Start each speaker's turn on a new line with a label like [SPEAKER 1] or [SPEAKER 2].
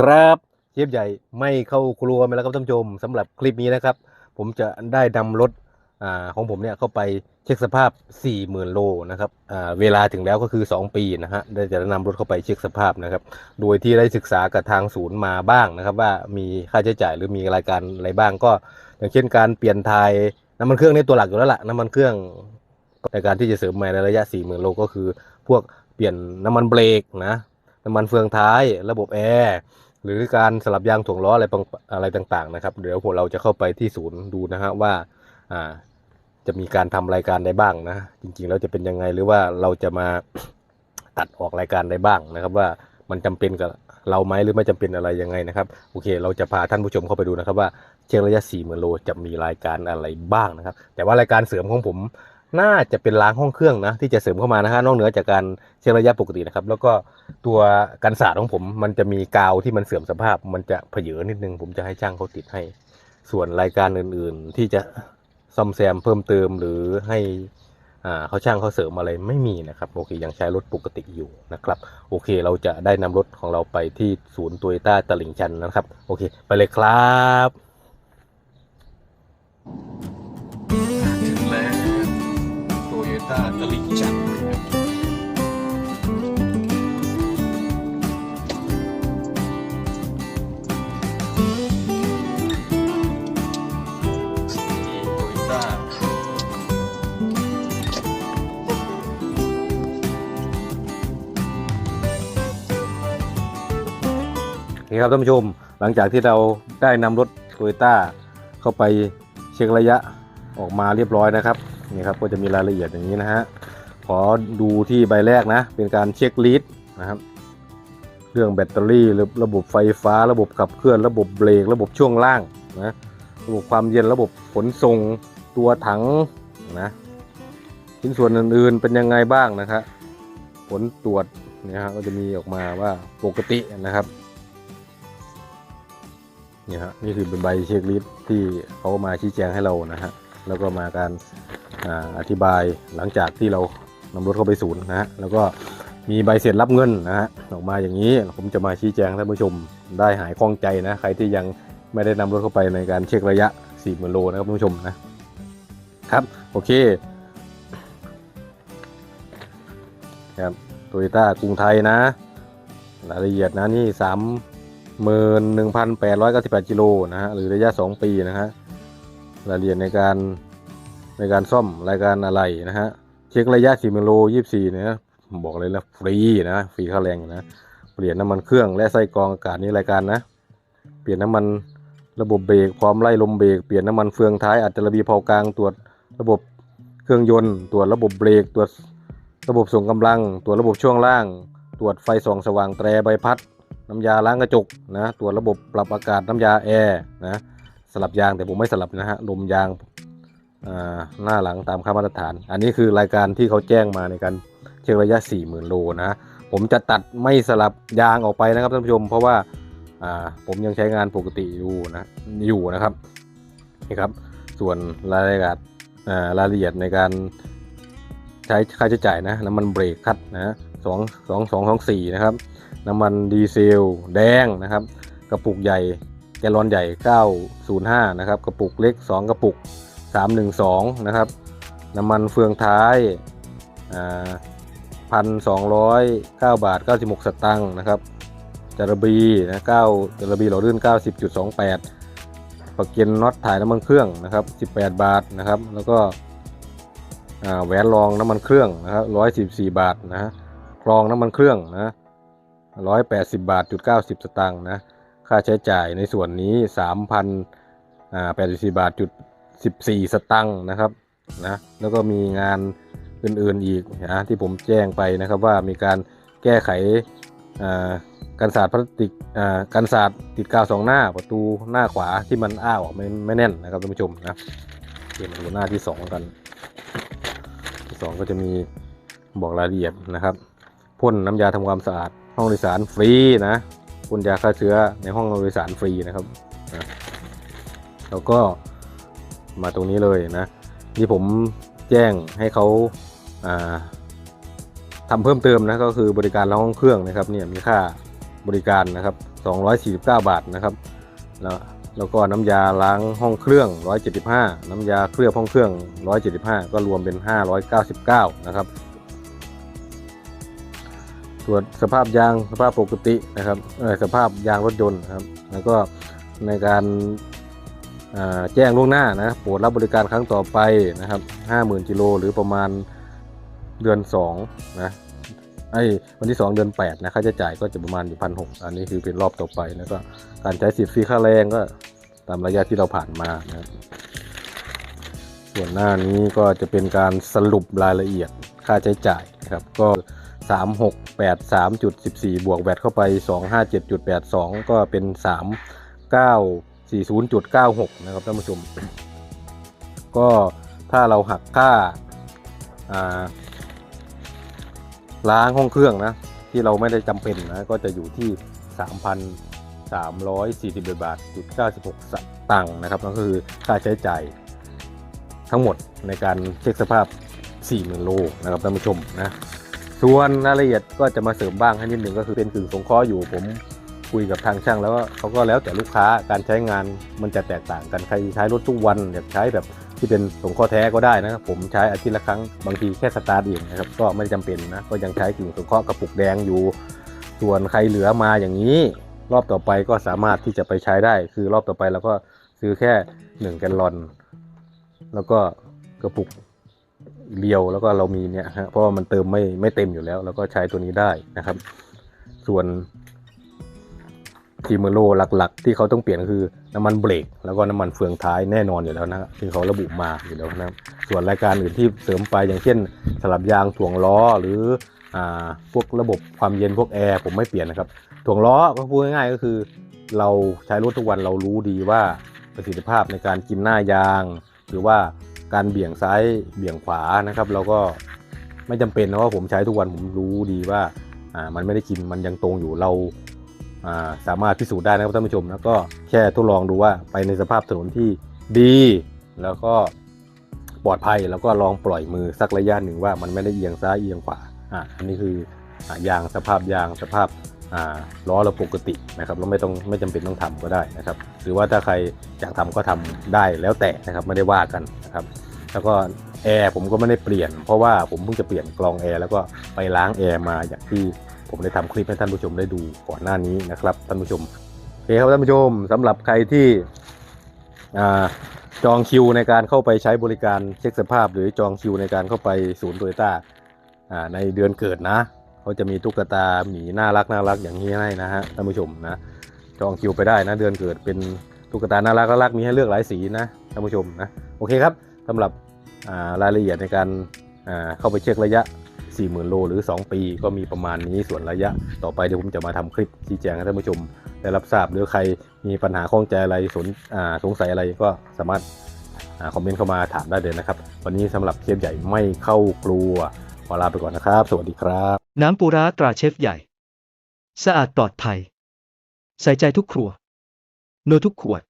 [SPEAKER 1] ครับเชฟใหญ่ไม่เข้าครัวมาแล้วครับท่านผู้ชมสำหรับคลิปนี้นะครับ ผมจะได้นำรถอ่าของผมเนี่ยเข้าไปเช็คสภาพ 40,000 โลนะครับอ่าเวลาถึงแล้วก็คือ 2 ปีนะฮะได้จะนำรถเข้าไปเช็คสภาพนะครับ โดยที่ได้ศึกษากับทางศูนย์มาบ้างนะครับ ว่ามีค่าใช้จ่ายหรือมีรายการอะไรบ้างก็ อย่างเช่นการเปลี่ยนทายน้ำมันเครื่องในตัวหลักอยู่แล้วล่ะน้ำมันเครื่องในการที่จะเสริมใหม่ในระยะ 40,000 โลก็คือ พวกเปลี่ยนน้ำมันเบรกนะน้ำมันเฟืองท้าย ระบบแอร์ หรือการสลับยางถ่วงล้ออะไรอะไรต่างๆนะครับ เดี๋ยวพวกเราจะเข้าไปที่ศูนย์ดูนะฮะว่าอ่าจะมีการทำรายการใดบ้างนะ จริงๆแล้วจะเป็นยังไงหรือว่าเราจะมาตัดออกรายการใดบ้างนะครับ ว่ามันจำเป็นกับเราไหมหรือไม่จำเป็นอะไรยังไงนะครับโอเค เราจะพาท่านผู้ชมเข้าไปดูนะครับ ว่าเชียงระยะ4 0 0 0 0โลจะมีรายการอะไรบ้างนะครับ แต่ว่ารายการเสริมของผม น่าจะเป็นล้างห้องเครื่องนะที่จะเสริมเข้ามานะฮะนอกเหนือจากการเชียงระยะปกตินะครับ แล้วก็ตัวกันศาสตร์ของผมมันจะมีกาวที่มันเสื่อมสภาพ มันจะเผยนิดนึง ผมจะให้ช่างเขาติดให้ ส่วนรายการอื่นๆ ที่จะซ่อมแซมเพิ่มเติมหรือให้อ่าเขาช่างเขาเสริมอะไรไม่มีนะครับโอเคยังใช้รถปกติอยู่นะครับโอเคเราจะได้นำรถของเราไปที่ศูนย์โตโยต้าตลิ่งชันนะครับ โอเค ไปเลยครับ ตโยต้าตลิ่งชันโตโยต้านี่ครับท่านผู้ชมหลังจากที่เราได้นำรถโตโยต้าเข้าไปเช็คระยะ ออกมาเรียบร้อยนะครับนี่ครับก็จะมีรายละเอียดอย่างนี้นะฮะขอดูที่ใบแรกนะ เป็นการเช็คลีดนะครับเรื่องแบตเตอรี่รระบบไฟฟ้า ระบบขับเคลื่อน ระบบเบรก ระบบช่วงล่างนะระบบความเย็นระบบขนส่งตัวถังนะชิ้นส่วนอื่นๆเป็นยังไงบ้างนะครับผลตรวจนี่ฮะก็จะมีออกมาว่าปกตินะครับนี่ฮะนี่คือเป็นใบเช็คลิสต์ที่เขามาชี้แจงให้เรานะฮะ แล้วก็มาการอาอธิบายหลังจากที่เรานำรถเข้าไปศูนย์นะฮะแล้วก็มีใบเสร็จรับเงินนะฮะออกมาอย่างนี้ผมจะมาชี้แจงท่านผู้ชมได้หายคล่องใจนะใครที่ยังไม่ได้นำรถเข้าไปในการเช็คระยะ4 0,000โลนะครับท่านผู้ชมนะครับโอเคครับโตโยต้ากรุงไทยนะรายละเอียดนะนี่สามหมื่นหนึ่งพันแปดร้อยเก้าสิบแปดกิโลนะฮะหรือระยะสองปีนะฮะ รายละเอียดในการในการซ่อมรายการอะไรนะฮะเช็คระยะสี่มิโลยี่สี่เนี่ยบอกเลยนะฟรีนะฟรีค่าแรงนะเปลี่ยนน้ำมันเครื่องและไส้กรองอากาศนี่รายการนะ เปลี่ยนน้ำมันระบบเบรกพร้อมไล่ลมเบรกเปลี่ยนน้ำมันเฟืองท้ายอัดระบีเผากลางตรวจระบบเครื่องยนต์ ตรวจระบบเบรกตรวจระบบส่งกำลัง ตรวจระบบช่วงล่าง ตรวจไฟส่องสว่างแตรใบพัด น้ำยาล้างกระจกนะตรวจระบบปรับอากาศน้ำยาแอร์นะ ลับยางแต่ผมไม่สลับนะฮะลมยางหน้าหลังตามค่ามาตรฐาน อันนี้คือรายการที่เขาแจ้งมาในการเช็คระยะ 40,000 โลนะผมจะตัดไม่สลับยางออกไปนะครับท่านผู้ชม เพราะว่าผมยังใช้งานปกติอยู่นะอยู่นะครับนี่ครับ ส่วนรายละเอียดรายละเอียดในการใช้ค่าใช้จ่ายนะน้ำมันเบรกคัดนะสองสองสองสองสี่นะครับ น้ำมันดีเซลแดงนะครับ กระปุกใหญ่ แกลลอนใหญ่ 905 นะครับ กระปุกเล็ก 2 กระปุก 312 นะครับ น้ำมันเฟืองท้ายพันสองร้อยเก้าบาท96สตังค์นะครับจารบีนะ9จารบีหล่อลื่น90.28ประเกันน็อตถ่ายน้ำมันเครื่องนะครับ18บแปดบาทนะครับ แล้วก็แหวนรองน้ำมันเครื่องนะครับ114บสี่บาทนะฮะกรองน้ำมันเครื่องนะร้อยแปดสิบบาทจุดเก้าสิบสตางค์นะ ค่าใช้จ่ายในส่วนนี้สามพันแปดสิบสี่บาทจุดสิบสี่สตางค์นะครับนะแล้วก็มีงานอื่นๆอีกนะที่ผมแจ้งไปนะครับว่ามีการแก้ไขอ่ากันศาสตร์พลาสติกอ่ากันศาสตร์ติดกาวสองหน้าประตูหน้าขวาที่มันอ้าวออกไม่ไม่แน่นนะครับท่านผู้ชมนะเดี๋ยวมาดูหน้าที่สองกัน ที่สองก็จะมีบอกรายละเอียดนะครับพ่นน้ำยาทำความสะอาดห้องโดยสารฟรีนะ พ่นยาฆ่าเชื้อในห้องโดยสารฟรีนะครับแล้วก็มาตรงนี้เลยนะที่ผมแจ้งให้เขาอ่าทำเพิ่มเติมนะก็คือบริการล้างห้องเครื่องนะครับเนี่ยมีค่าบริการนะครับ 249 บาทนะครับแล้วแล้วก็น้ำยาล้างห้องเครื่อง 175 น้ำยาเคลือบห้องเครื่อง 175 ก็รวมเป็น 599 นะครับ ส่วนสภาพยางสภาพปกตินะครับสภาพยางรถยนต์ครับ แล้วก็ในการแจ้งล่วงหน้านะโปรดรับบริการครั้งต่อไปนะครับ50,000กิโลหรือประมาณเดือน2นะไอ้วันที่ 2 เดือน8นะค่าใช้จ่ายก็จะประมาณอยู่พันหอันนี้คือเป็นรอบต่อไปแล้วก็การใช้สิทธิ์ฟรีค่าแรงก็ตามระยะที่เราผ่านมานะส่วนหน้านี้ก็จะเป็นการสรุปรายละเอียดค่าใช้จ่ายนะครับ ก็ 3683.14 บวกแวตเข้าไป 257.82 ก็เป็น 3940.96 นะครับท่านผู้ชม ก็ถ้าเราหักค่าาล้างห้องเครื่องนะ ที่เราไม่ได้จำเป็นนะ ก็จะอยู่ที่ 3,341บาทจุด96สตางค์นะครับนั่นก็คือค่าใช้จ่ายทั้งหมดในการเช็คสภาพ 40,000 โลนะครับท่านผู้ชมนะ ส่วนรายละเอียดก็จะมาเสริมบ้างให้นิดหนึ่งก็คือเป็นกึ่งสงเคราะห์อยู่ผมคุยกับทางช่าง แล้วก็เขาก็แล้วแต่ลูกค้าการใช้งานมันจะแตกต่างกันใครใช้รถทุกวันอยากใช้แบบที่เป็นสงเคราะห์แท้ก็ได้นะครับผมใช้อาทิตย์ละครั้งบางทีแค่สตาร์ทเองนะครับก็ไม่จำเป็นนะก็ยังใช้กึ่งสงเคราะห์กระปุกแดงอยู่ ส่วนใครเหลือมาอย่างนี้ รอบต่อไปก็สามารถที่จะไปใช้ได้ คือรอบต่อไปเราก็ซื้อแค่1แกลลอน แล้วก็กระปุก เรียวแล้วก็เรามีเนี่ยฮะเพราะว่ามันเติมไม่ไม่เต็มอยู่แล้วแล้วก็ใช้ตัวนี้ได้นะครับ ส่วนทีมโลหลัก ๆ ที่เขาต้องเปลี่ยนคือน้ำมันเบรกแล้วก็น้ำมันเฟืองท้ายแน่นอนอยู่แล้วนะที่เขาระบุมาอยู่แล้วนะส่วนรายการอื่นที่เสริมไปอย่างเช่น สลับยางถ่วงล้อหรืออ่าพวกระบบความเย็นพวกแอร์ผมไม่เปลี่ยนนะครับถ่วงล้อก็พูดง่ายๆก็คือ เราใช้รถทุกวันเรารู้ดีว่าประสิทธิภาพในการกินหน้ายาง หรือว่า การเบี่ยงซ้ายเบี่ยงขวานะครับเราก็ไม่จำเป็นนะว่าผมใช้ทุกวันผมรู้ดีว่าอ่ามันไม่ได้กินมันยังตรงอยู่เราอ่าสามารถพิสูจน์ได้นะครับท่านผู้ชมแล้วก็แค่ทดลองดูว่าไปในสภาพถนนที่ดี แล้วก็ปลอดภัยแล้วก็ลองปล่อยมือสักระยะหนึ่งว่ามันไม่ได้เอียงซ้ายเอียงขวาอ่าอันนี้คืออ่ายางสภาพยางสภาพ ล้อเราปกตินะครับเราไม่ต้องไม่จำเป็นต้องทำก็ได้นะครับ หรือว่าถ้าใครอยากทำก็ทำได้แล้วแต่นะครับไม่ได้ว่ากันนะครับ แล้วก็แอร์ผมก็ไม่ได้เปลี่ยน เพราะว่าผมเพิ่งจะเปลี่ยนกรองแอร์แล้วก็ไปล้างแอร์มาอย่างที่ผมได้ทำคลิปให้ท่านผู้ชมได้ดูก่อนหน้านี้นะครับท่านผู้ชมโอเคครับท่านผู้ชมสำหรับใครที่จองคิวในการเข้าไปใช้บริการเช็คสภาพ หรือจองคิวในการเข้าไปศูนย์โตโยต้าในเดือนเกิดนะ เขาจะมีตุ๊กตาหมีน่ารักน่ารักอย่างนี้ให้นะฮะท่านผู้ชมนะจองคิวไปได้นะ เดือนเกิดเป็นตุ๊กตาน่ารักน่ารักมีให้เลือกหลายสีนะท่านผู้ชมนะโอเคครับสำหรับารายละเอียดในการเข้าไปเช็คระยะ 40,000 โลหรือ 2 ปีก็มีประมาณนี้ส่วนระยะต่อไปเดี๋ยวผมจะมาทำคลิปชี้แจงให้ท่านผู้ชมได้รับทราบหรือใครมีปัญหาข้องใจอะไรสนสงสัยอะไรก็สามารถอคอมเมนต์เข้ามาถามได้เลยนะครับ วันนี้สำหรับเชฟใหญ่ไม่เข้าครัวขอลาไปก่อนนะครับ สวัสดีครับ
[SPEAKER 2] น้ำปูร้าตราเชฟใหญ่ สะอาดปลอดภัย ใส่ใจทุกครัว โนทุกขวด